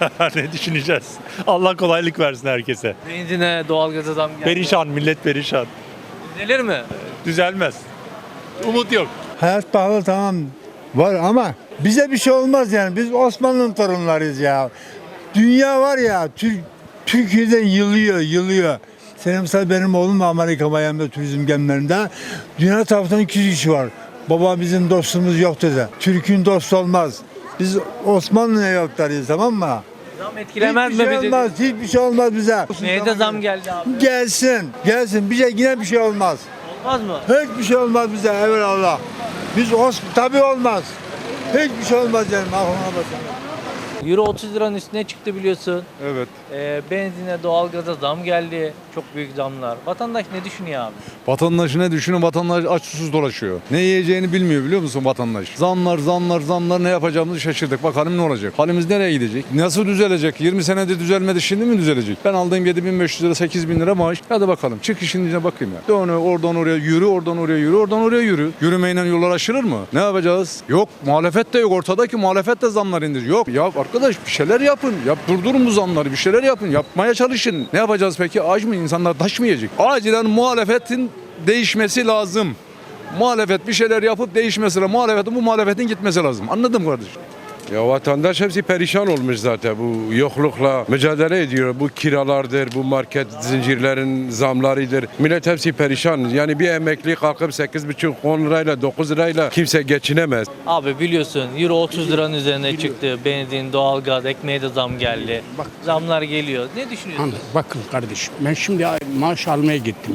ne düşüneceğiz? Allah kolaylık versin herkese. Benzine, doğalgaza zam geldi. Perişan, millet perişan. Düzelir mi? Düzelmez. Umut yok. Hayat pahalı tamam var ama bize bir şey olmaz yani. Biz Osmanlı'nın torunlarıyız ya. Dünya var ya Tür- Türkiye'den yılıyor yılıyor. Senin mesela benim oğlum Amerika Miami'de turizm gemilerinde. Dünya tarafından 200 kişi var. Baba bizim dostumuz yok dedi. Türk'ün dostu olmaz. Biz Osmanlı evlatlarıyız tamam mı? Zam etkilemez hiçbir mi şey bizi? olmaz, hiçbir şey olmaz bize. Neye de zam geldi abi? Gelsin, gelsin. Bize yine bir şey olmaz. Olmaz mı? Hiçbir şey olmaz bize evvelallah. Biz os tabii olmaz. Hiçbir şey olmaz yani aklına basın. Euro 30 liranın üstüne çıktı biliyorsun. Evet. Ee, benzine, doğalgaza zam geldi. Çok büyük zamlar. Vatandaş ne düşünüyor abi? Vatandaşı ne düşünün? Vatandaş aç susuz dolaşıyor. Ne yiyeceğini bilmiyor biliyor musun vatandaş? Zamlar, zamlar, zamlar ne yapacağımızı şaşırdık. Bakalım ne olacak? Halimiz nereye gidecek? Nasıl düzelecek? 20 senedir düzelmedi şimdi mi düzelecek? Ben aldığım 7500 lira 8000 lira maaş. Hadi bakalım çık işin içine bakayım ya. Dön oradan oraya yürü, oradan oraya yürü, oradan oraya yürü. Yürümeyle yollar aşılır mı? Ne yapacağız? Yok muhalefet de yok. Ortadaki muhalefet de zamlar indir. Yok ya arkadaş bir şeyler yapın. Yap durdurun bu zamları. Bir şeyler yapın. Yapmaya çalışın. Ne yapacağız peki? Aç mı? İnsanlar taş mı yiyecek? Acilen muhalefetin değişmesi lazım. Muhalefet bir şeyler yapıp değişmesi lazım. Muhalefetin bu muhalefetin gitmesi lazım. Anladın mı kardeşim? Ya vatandaş hepsi perişan olmuş zaten bu yoklukla mücadele ediyor. Bu kiralardır, bu market zincirlerin zamlarıdır. Millet hepsi perişan. Yani bir emekli kalkıp 8,5-10 lirayla 9 lirayla kimse geçinemez. Abi biliyorsun Euro 30 liranın üzerine çıktı. Benzin, doğalgaz, ekmeğe de zam geldi. Zamlar geliyor. Ne düşünüyorsun? Bakın kardeşim ben şimdi maaş almaya gittim.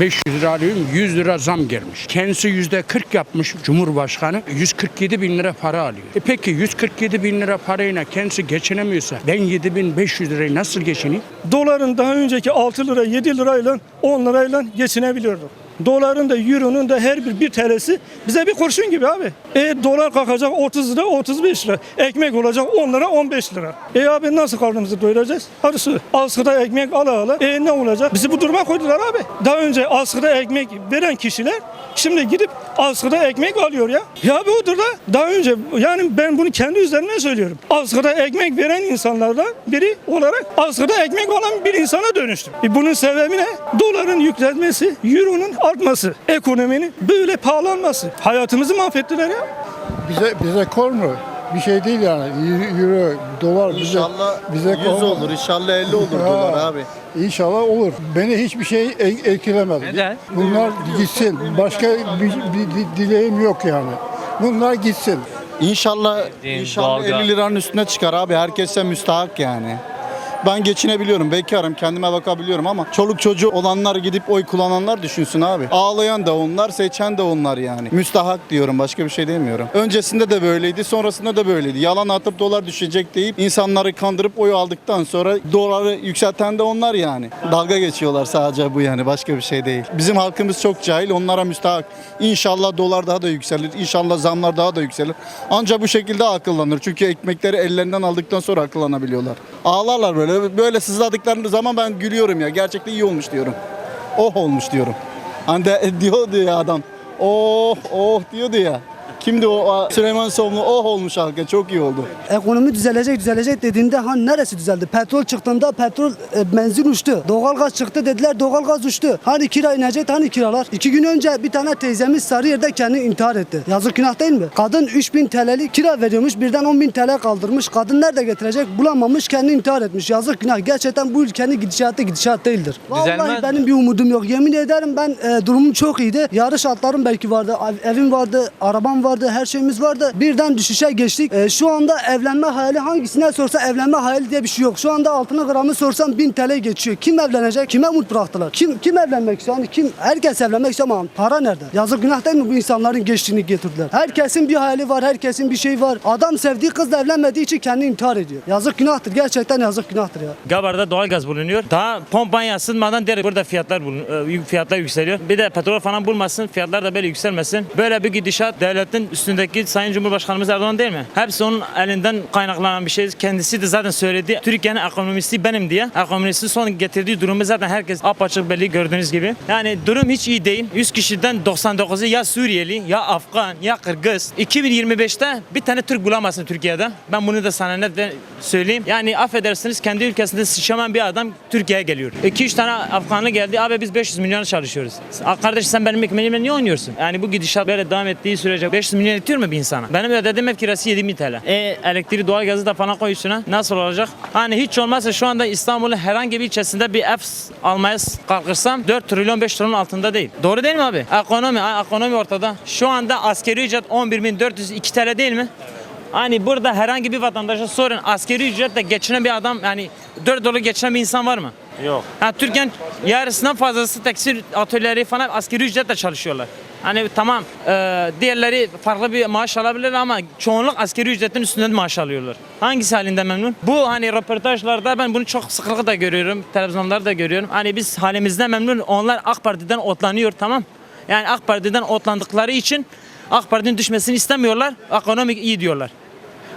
7500 lira alıyorum 100 lira zam gelmiş. Kendisi yüzde 40 yapmış Cumhurbaşkanı 147 bin lira para alıyor. E peki 147 bin lira parayla kendisi geçinemiyorsa ben 7500 lirayı nasıl geçineyim? Doların daha önceki 6 lira 7 lirayla 10 lirayla geçinebiliyorduk. Doların da euronun da her bir 1 TL'si bize bir kurşun gibi abi. E dolar kalkacak 30 lira 35 lira. Ekmek olacak 10 lira 15 lira. E abi nasıl karnımızı doyuracağız? Hadi su. Askıda ekmek ala ala. E ne olacak? Bizi bu duruma koydular abi. Daha önce askıda ekmek veren kişiler şimdi gidip askıda ekmek alıyor ya. Ya bu da daha önce yani ben bunu kendi üzerime söylüyorum. Askıda ekmek veren insanlardan biri olarak askıda ekmek alan bir insana dönüştüm. E bunun sebebi ne? Doların yükselmesi, euronun artması, ekonominin böyle pahalanması. Hayatımızı mahvettiler ya. Bize bize kor mu? Bir şey değil yani. Euro, dolar bize İnşallah bize 100 kor mu? olur, inşallah 50 olur Ha. dolar abi. İnşallah olur. Beni hiçbir şey e- etkilemez. Neden? Bunlar gitsin. Başka bir, bir di- dileğim yok yani. Bunlar gitsin. İnşallah, inşallah doğalgaz. 50 liranın üstüne çıkar abi. Herkese müstahak yani. Ben geçinebiliyorum, bekarım, kendime bakabiliyorum ama çoluk çocuğu olanlar gidip oy kullananlar düşünsün abi. Ağlayan da onlar, seçen de onlar yani. Müstahak diyorum, başka bir şey demiyorum. Öncesinde de böyleydi, sonrasında da böyleydi. Yalan atıp dolar düşecek deyip insanları kandırıp oy aldıktan sonra doları yükselten de onlar yani. Dalga geçiyorlar sadece bu yani, başka bir şey değil. Bizim halkımız çok cahil, onlara müstahak. İnşallah dolar daha da yükselir, inşallah zamlar daha da yükselir. Ancak bu şekilde akıllanır. Çünkü ekmekleri ellerinden aldıktan sonra akıllanabiliyorlar. Ağlarlar böyle. Böyle sızladıkları zaman ben gülüyorum ya. Gerçekten iyi olmuş diyorum. Oh olmuş diyorum. Hani de, diyordu ya adam. Oh oh diyordu ya. Kimdi o? Süleyman Soylu oh olmuş halka. Çok iyi oldu. Ekonomi düzelecek düzelecek dediğinde hani neresi düzeldi? Petrol çıktığında petrol e, benzin uçtu. Doğalgaz çıktı dediler doğalgaz uçtu. Hani kira inecek hani kiralar. İki gün önce bir tane teyzemiz Sarıyer'de kendi intihar etti. Yazık günah değil mi? Kadın 3000 TL'lik kira veriyormuş birden 10.000 TL kaldırmış. Kadın nerede getirecek bulamamış kendi intihar etmiş. Yazık günah. Gerçekten bu ülkenin gidişatı gidişat değildir. Düzelmez Vallahi mi? benim bir umudum yok. Yemin ederim ben e, durumum çok iyiydi. Yarış atlarım belki vardı. ev- Evim vardı, arabam vardı, her şeyimiz vardı. Birden düşüşe geçtik. E, şu anda evlenme hayali hangisine sorsa evlenme hayali diye bir şey yok. Şu anda altına gramı sorsam 1000 TL geçiyor. Kim evlenecek? Kime umut bıraktılar? Kim kim evlenmek istiyor? Hani kim? Herkes evlenmek istiyor ama para nerede? Yazık günah değil mi bu insanların geçtiğini getirdiler? Herkesin bir hayali var, herkesin bir şey var. Adam sevdiği kızla evlenmediği için kendi intihar ediyor. Yazık günahtır. Gerçekten yazık günahtır ya. Gabar'da doğalgaz bulunuyor. Daha pompanya ısınmadan direkt burada fiyatlar bulun, e, fiyatlar yükseliyor. Bir de petrol falan bulmasın, fiyatlar da böyle yükselmesin. Böyle bir gidişat devlet devletin üstündeki Sayın Cumhurbaşkanımız Erdoğan değil mi? Hepsi onun elinden kaynaklanan bir şey. Kendisi de zaten söyledi. Türkiye'nin ekonomisi benim diye. Ekonomisi son getirdiği durumu zaten herkes apaçık belli gördüğünüz gibi. Yani durum hiç iyi değil. 100 kişiden 99'u ya Suriyeli ya Afgan ya Kırgız. 2025'te bir tane Türk bulamazsın Türkiye'de. Ben bunu da sana net söyleyeyim. Yani affedersiniz kendi ülkesinde sıçraman bir adam Türkiye'ye geliyor. 2-3 tane Afganlı geldi. Abi biz 500 milyon çalışıyoruz. Kardeş sen benim ekmeğimle niye oynuyorsun? Yani bu gidişat böyle devam ettiği sürece 500 milyon yetiyor mu bir insana? Benim ödediğim ev kirası 7000 TL. E elektriği doğalgazı da falan koy üstüne. Nasıl olacak? Hani hiç olmazsa şu anda İstanbul'un herhangi bir ilçesinde bir ev almaya kalkırsam 4 trilyon 5 trilyon altında değil. Doğru değil mi abi? Ekonomi, ekonomi ortada. Şu anda askeri ücret 11.402 TL değil mi? Hani burada herhangi bir vatandaşa sorun askeri ücretle geçinen bir adam yani 4 dolar geçinen bir insan var mı? Yok. Ha, Türkiye'nin yarısından fazlası tekstil atölyeleri falan askeri ücretle çalışıyorlar. Hani tamam e, diğerleri farklı bir maaş alabilir ama çoğunluk askeri ücretin üstünden maaş alıyorlar. Hangisi halinde memnun? Bu hani röportajlarda ben bunu çok sıklıkla da görüyorum. Televizyonlarda da görüyorum. Hani biz halimizden memnun. Onlar AK Parti'den otlanıyor tamam. Yani AK Parti'den otlandıkları için AK Parti'nin düşmesini istemiyorlar. Ekonomik iyi diyorlar.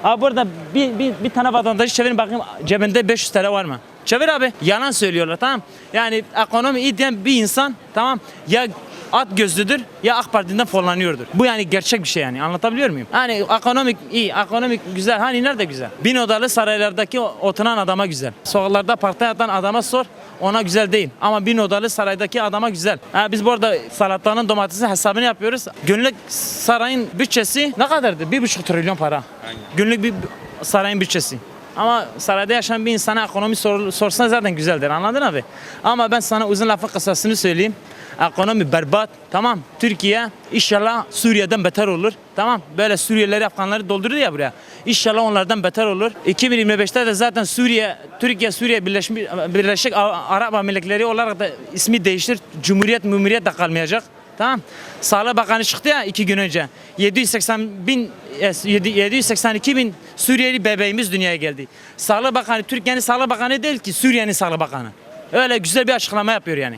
Abi burada bir, bir, bir tane vatandaşı çevirin bakayım cebinde 500 TL var mı? Çevir abi. Yalan söylüyorlar tamam. Yani ekonomi iyi diyen bir insan tamam ya at gözlüdür ya AK Parti'den fonlanıyordur. Bu yani gerçek bir şey yani anlatabiliyor muyum? Hani ekonomik iyi, ekonomik güzel. Hani nerede güzel? Bin odalı saraylardaki oturan adama güzel. Sokaklarda parkta yatan adama sor ona güzel değil. Ama bin odalı saraydaki adama güzel. Ha, biz burada salatanın domatesin hesabını yapıyoruz. Günlük sarayın bütçesi ne kadardı? Bir buçuk trilyon para. Günlük bir sarayın bütçesi. Ama sarayda yaşayan bir insana ekonomi sor, sorsan zaten güzeldir anladın abi. Ama ben sana uzun lafın kısasını söyleyeyim. Ekonomi berbat tamam. Türkiye inşallah Suriye'den beter olur. Tamam böyle Suriyelileri Afganları doldurdu ya buraya. İnşallah onlardan beter olur. 2025'te de zaten Suriye, Türkiye Suriye Birleşmiş, Birleşik Arap Emirlikleri olarak da ismi değiştir. Cumhuriyet Mümüriyet de kalmayacak. Tamam. Sağlık Bakanı çıktı ya iki gün önce. 780 bin, e, 782 bin Suriyeli bebeğimiz dünyaya geldi. Sağlık Bakanı Türkiye'nin Sağlık Bakanı değil ki Suriye'nin Sağlık Bakanı. Öyle güzel bir açıklama yapıyor yani.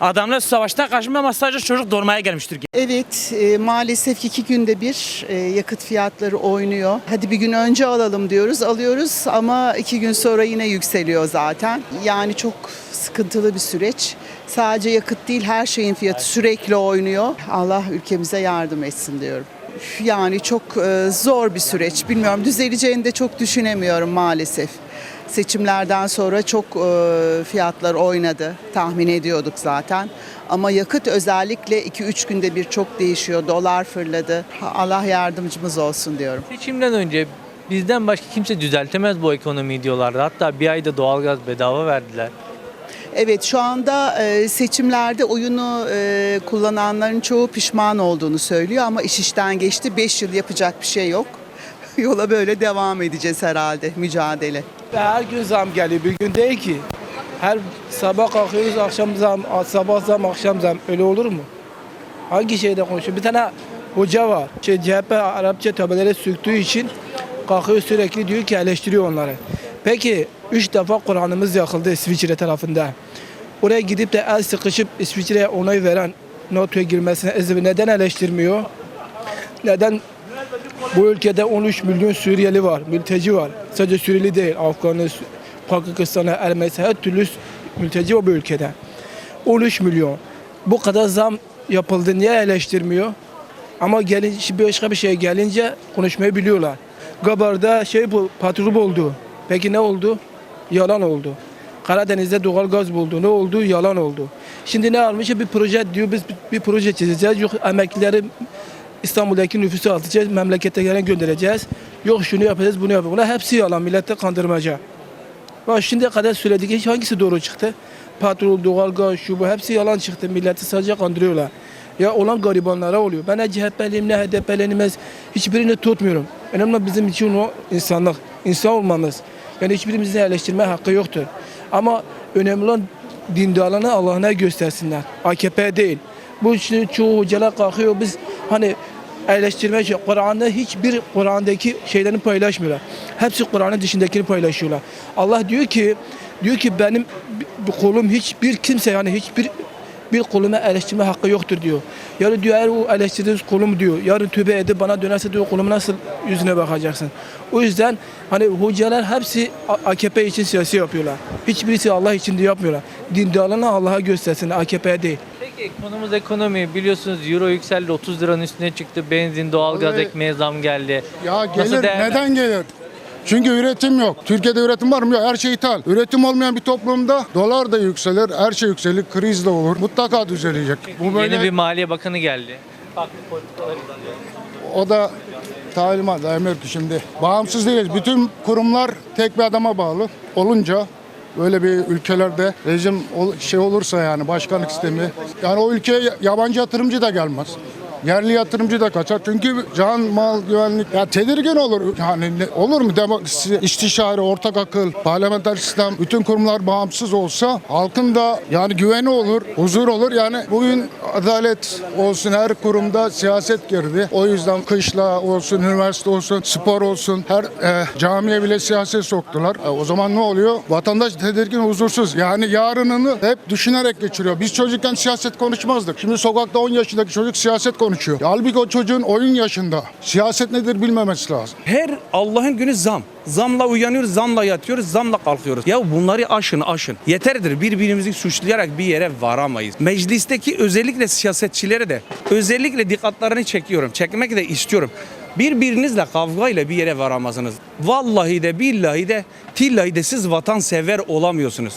Adamlar savaştan kaçmıyor ama sadece çocuk doğurmaya gelmiş Türkiye. Evet e, maalesef iki günde bir e, yakıt fiyatları oynuyor. Hadi bir gün önce alalım diyoruz alıyoruz ama iki gün sonra yine yükseliyor zaten. Yani çok sıkıntılı bir süreç. Sadece yakıt değil her şeyin fiyatı sürekli oynuyor. Allah ülkemize yardım etsin diyorum. Yani çok e, zor bir süreç. Bilmiyorum düzeleceğini de çok düşünemiyorum maalesef. Seçimlerden sonra çok e, fiyatlar oynadı. Tahmin ediyorduk zaten. Ama yakıt özellikle 2-3 günde bir çok değişiyor. Dolar fırladı. Allah yardımcımız olsun diyorum. Seçimden önce bizden başka kimse düzeltemez bu ekonomiyi diyorlardı. Hatta bir ayda doğalgaz bedava verdiler. Evet şu anda e, seçimlerde oyunu e, kullananların çoğu pişman olduğunu söylüyor ama iş işten geçti. 5 yıl yapacak bir şey yok. Yola böyle devam edeceğiz herhalde mücadele. Her gün zam geliyor. Bir gün değil ki. Her sabah kalkıyoruz akşam zam, sabah zam, akşam zam. Öyle olur mu? Hangi şeyde konuşuyor? Bir tane hoca var. Şey, CHP Arapça tabelere söktüğü için kalkıyor sürekli diyor ki eleştiriyor onları. Peki üç defa Kur'an'ımız yakıldı İsviçre tarafında. Oraya gidip de el sıkışıp İsviçre'ye onay veren NATO'ya girmesine izin neden eleştirmiyor? Neden bu ülkede 13 milyon Suriyeli var, mülteci var. Sadece Suriyeli değil, Afganlı, Pakistanlı, Ermenisi, her türlü mülteci var bu ülkede. 13 milyon. Bu kadar zam yapıldı, niye eleştirmiyor? Ama gelin, başka bir şey gelince konuşmayı biliyorlar. Gabar'da şey bu, patrol oldu. Peki ne oldu? Yalan oldu. Karadeniz'de doğal gaz buldu. Ne oldu? Yalan oldu. Şimdi ne almış? Bir proje diyor, biz bir, proje çizeceğiz. Yok emeklileri İstanbul'daki nüfusu atacağız, memlekete göndereceğiz. Yok şunu yapacağız, bunu yapacağız. Bunlar hepsi yalan, millete kandırmaca. Bak şimdiye kadar söyledik, hiç hangisi doğru çıktı? Patrol, doğalgaz, şu bu hepsi yalan çıktı. Milleti sadece kandırıyorlar. Ya olan garibanlara oluyor. Ben ne CHP'liyim ne HDP'liyim, hiçbirini tutmuyorum. Önemli bizim için o insanlık, insan olmamız. Yani hiçbirimizin eleştirme hakkı yoktur. Ama önemli olan dindarlığını Allah'ına göstersinler. AKP değil. Bu şimdi çoğu hocalar kalkıyor biz hani eleştirmeye çalışıyor. Kur'an'da hiçbir Kur'an'daki şeylerini paylaşmıyorlar. Hepsi Kur'an'ın dışındakini paylaşıyorlar. Allah diyor ki diyor ki benim kolum hiçbir kimse yani hiçbir bir kolumu eleştirme hakkı yoktur diyor. Yarın diyor eğer o eleştirdiğiniz kolum diyor. Yarın tövbe edip bana dönerse diyor kolumu nasıl yüzüne bakacaksın. O yüzden hani hocalar hepsi AKP için siyasi yapıyorlar. Hiçbirisi Allah için de yapmıyorlar. Dindarlığını Allah'a göstersin AKP'ye değil. Peki konumuz ekonomi. Biliyorsunuz euro yükseldi 30 liranın üstüne çıktı. Benzin, doğalgaz, ekmeğe zam geldi. Ya Nasıl gelir. Neden gelir? Çünkü üretim yok. Türkiye'de üretim var mı? Yok. Her şey ithal. Üretim olmayan bir toplumda dolar da yükselir, her şey yükselir, kriz de olur. Mutlaka düzelecek. Bu böyle Yeni bir Maliye Bakanı geldi. Farklı politikalar izliyor. o da talimat, emir şimdi. Bağımsız değiliz. Bütün kurumlar tek bir adama bağlı olunca böyle bir ülkelerde rejim şey olursa yani başkanlık sistemi yani o ülkeye yabancı yatırımcı da gelmez. Yerli yatırımcı da kaçar. Çünkü can, mal, güvenlik ya tedirgin olur. Yani ne- olur mu demokrasi, istişare, ortak akıl, parlamenter sistem, bütün kurumlar bağımsız olsa halkın da yani güveni olur, huzur olur. Yani bugün adalet olsun her kurumda siyaset girdi. O yüzden kışla olsun, üniversite olsun, spor olsun her e, camiye bile siyaset soktular. E, o zaman ne oluyor? Vatandaş tedirgin, huzursuz. Yani yarınını hep düşünerek geçiriyor. Biz çocukken siyaset konuşmazdık. Şimdi sokakta 10 yaşındaki çocuk siyaset konuşuyor. Halbuki o çocuğun oyun yaşında. Siyaset nedir bilmemesi lazım. Her Allah'ın günü zam. Zamla uyanıyoruz, zamla yatıyoruz, zamla kalkıyoruz. Ya bunları aşın aşın. Yeterdir birbirimizi suçlayarak bir yere varamayız. Meclisteki özellikle siyasetçilere de özellikle dikkatlerini çekiyorum. Çekmek de istiyorum. Birbirinizle kavgayla bir yere varamazsınız. Vallahi de billahi de tillahi de siz vatansever olamıyorsunuz.